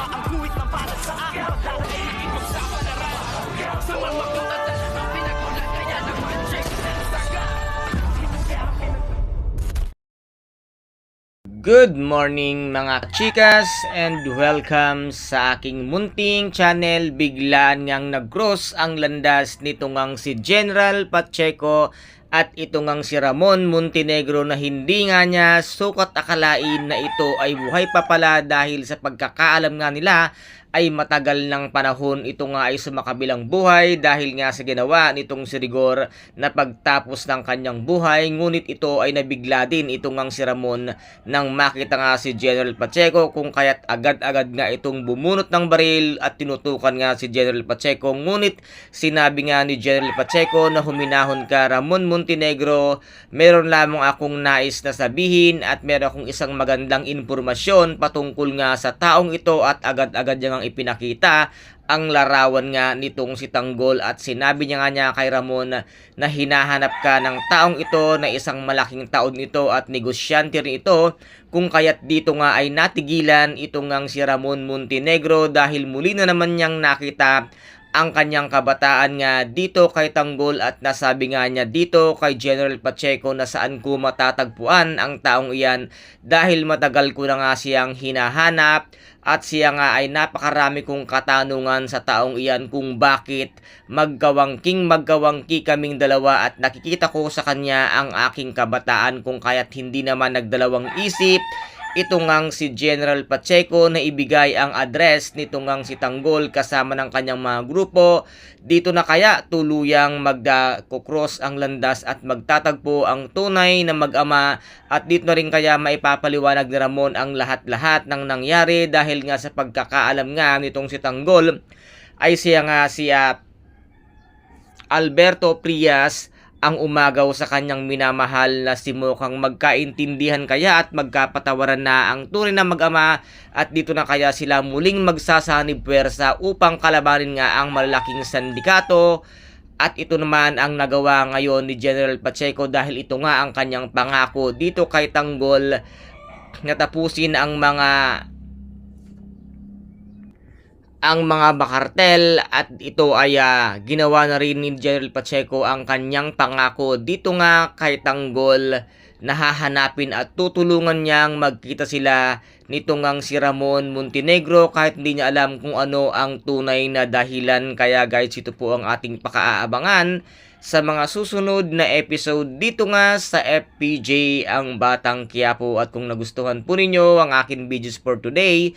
Ang guhit na para sa akin Pagdarating ipagsapalaran Sa mga katatan Ang pinagulat kaya naman check Saga Good morning mga chikas and welcome sa aking munting channel. Biglaan ngang nag-cross ang landas nito ngang si General Pacheco at ito ngang si Ramon Montenegro na hindi nga niya sukat akalain na ito ay buhay pa pala dahil sa pagkakaalam nga nila ay matagal ng panahon ito nga ay sumakabilang buhay dahil nga sa ginawa nitong si Rigor na pagtapos ng kanyang buhay. Ngunit ito ay nabigla din itong ngang si Ramon nang makita nga si General Pacheco kung kaya't agad-agad nga itong bumunot ng baril at tinutukan nga si General Pacheco. Ngunit sinabi nga ni General Pacheco na huminahon ka Ramon Montenegro. Meron lamang akong nais na sabihin at meron akong isang magandang impormasyon patungkol nga sa taong ito at agad-agad niya ngang ipinakita ang larawan nga nitong si Tanggol. At sinabi niya nga niya kay Ramon na hinahanap ka ng taong ito na isang malaking taon ito at negosyante rin ito kung kaya't dito nga ay natigilan itong ngang si Ramon Montenegro dahil muli na naman niyang nakita ang kanyang kabataan nga dito kay Tanggol at nasabi nga niya dito kay General Pacheco na saan ko matatagpuan ang taong iyan dahil matagal ko na nga siyang hinahanap at siya nga ay napakarami kong katanungan sa taong iyan kung bakit magkawangking magkawangki kaming dalawa at nakikita ko sa kanya ang aking kabataan kung kaya't hindi naman nagdalawang isip ito ngang si General Pacheco na ibigay ang address nito si Tanggol kasama ng kanyang mga grupo. Dito na kaya tuluyang magda-cross ang landas at magtatagpo ang tunay na mag-ama at dito na rin kaya maipapaliwanag ni Ramon ang lahat-lahat ng nangyari dahil nga sa pagkakaalam nga nitong si Tanggol ay siya nga siya Alberto Prias ang umagaw sa kanyang minamahal na si mukhang magkaintindihan kaya at magkapatawaran na ang tunay na mag-ama at dito na kaya sila muling magsasanib puwersa upang kalabanin nga ang malalaking sindikato at ito naman ang nagawa ngayon ni General Pacheco dahil ito nga ang kanyang pangako dito kay Tanggol. Na tapusin ang mga ang mga bakartel at ito ay ah, ginawa na rin ni General Pacheco ang kanyang pangako. Dito nga kay Tanggol na hahanapin at tutulungan niyang magkita sila nito ngang si Ramon Montenegro kahit hindi niya alam kung ano ang tunay na dahilan. Kaya guys ito po ang ating pakaabangan sa mga susunod na episode dito nga sa FPJ ang Batang Quiapo. At kung nagustuhan po ninyo ang akin videos for today